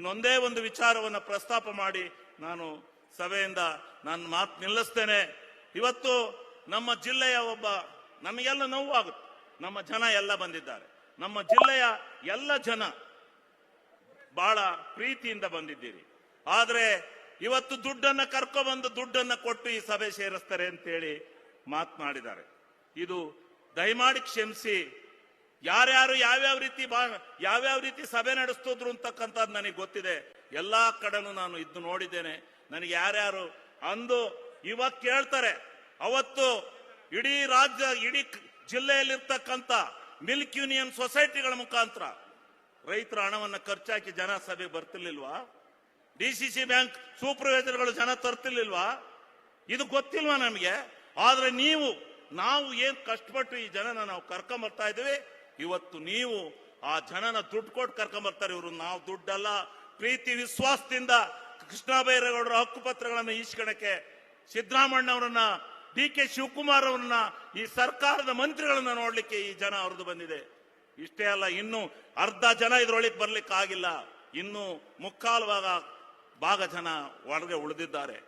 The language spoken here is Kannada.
ಇನ್ನೊಂದೇ ಒಂದು ವಿಚಾರವನ್ನು ಪ್ರಸ್ತಾಪ ಮಾಡಿ ನಾನು ಸಭೆಯಿಂದ ನನ್ನ ಮಾತು ನಿಲ್ಲಿಸ್ತೇನೆ. ಇವತ್ತು ನಮ್ಮ ಜಿಲ್ಲೆಯ ಒಬ್ಬ ನಮಗೆಲ್ಲ ನೋವಾಗುತ್ತೆ ನಮ್ಮ ಜನ ಎಲ್ಲ ಬಂದಿದ್ದಾರೆ. ನಮ್ಮ ಜಿಲ್ಲೆಯ ಎಲ್ಲ ಜನ ಬಹಳ ಪ್ರೀತಿಯಿಂದ ಬಂದಿದ್ದೀರಿ. ಆದರೆ ಇವತ್ತು ದುಡ್ಡನ್ನು ಕರ್ಕೊಬಂದು ದುಡ್ಡನ್ನು ಕೊಟ್ಟು ಈ ಸಭೆ ಸೇರಿಸ್ತಾರೆ ಅಂತೇಳಿ ಮಾತನಾಡಿದ್ದಾರೆ ಇದು ದಯಮಾಡಿ ಕ್ಷಮಿಸಿ. ಯಾರ್ಯಾರು ಯಾವ್ಯಾವ ರೀತಿ ಬಾ, ಯಾವ್ಯಾವ ರೀತಿ ಸಭೆ ನಡೆಸ್ತಿದ್ರು ಅಂತಕ್ಕಂಥದ್ದು ನನಗೆ ಗೊತ್ತಿದೆ. ಎಲ್ಲಾ ಕಡೆನೂ ನಾನು ಇದ್ದು ನೋಡಿದ್ದೇನೆ. ನನಗೆ ಯಾರ್ಯಾರು ಅಂದು ಇವತ್ತು ಕೇಳ್ತಾರೆ. ಅವತ್ತು ಇಡೀ ರಾಜ್ಯ, ಇಡೀ ಜಿಲ್ಲೆಯಲ್ಲಿರ್ತಕ್ಕಂಥ ಮಿಲ್ಕ್ ಯೂನಿಯನ್ ಸೊಸೈಟಿಗಳ ಮುಖಾಂತರ ರೈತರ ಹಣವನ್ನ ಖರ್ಚಾಕಿ ಜನ ಸಭೆಗೆ ಬರ್ತಿರ್ಲಿಲ್ವಾ? ಡಿ ಸಿ ಸಿ ಬ್ಯಾಂಕ್ ಸೂಪರ್ವೈಸರ್ಗಳು ಜನ ತರ್ತಿರ್ಲಿಲ್ವಾ? ಇದು ಗೊತ್ತಿಲ್ವಾ ನಮಗೆ? ಆದ್ರೆ ನೀವು, ನಾವು ಏನ್ ಕಷ್ಟಪಟ್ಟು ಈ ಜನನ ನಾವು ಕರ್ಕೊಂಬರ್ತಾ ಇದ್ದೀವಿ? ಇವತ್ತು ನೀವು ಆ ಜನನ ದುಡ್ಡು ಕೊಟ್ಟು ಕರ್ಕೊಂಬರ್ತಾರೆ ಇವರು. ನಾವು ದುಡ್ಡಲ್ಲ, ಪ್ರೀತಿ, ವಿಶ್ವಾಸದಿಂದ ಕೃಷ್ಣ ಬೈರೇಗೌಡರ ಹಕ್ಕುಪತ್ರಗಳನ್ನು ಈಸ್ಕೊಳಕ್ಕೆ ಸಿದ್ದರಾಮಣ್ಣವರನ್ನ ಡಿ ಕೆ ಶಿವಕುಮಾರ್ ಅವರನ್ನ, ಈ ಸರ್ಕಾರದ ಮಂತ್ರಿಗಳನ್ನ ನೋಡ್ಲಿಕ್ಕೆ ಈ ಜನ ಅವ್ರದ್ದು ಬಂದಿದೆ. ಇಷ್ಟೇ ಅಲ್ಲ, ಇನ್ನು ಅರ್ಧ ಜನ ಇದ್ರೊಳಗೆ ಬರ್ಲಿಕ್ಕೆ ಆಗಿಲ್ಲ ಇನ್ನು ಮುಕ್ಕಾಲು ಭಾಗ ಭಾಗ ಜನ ಒಳಗೆ ಉಳಿದಿದ್ದಾರೆ.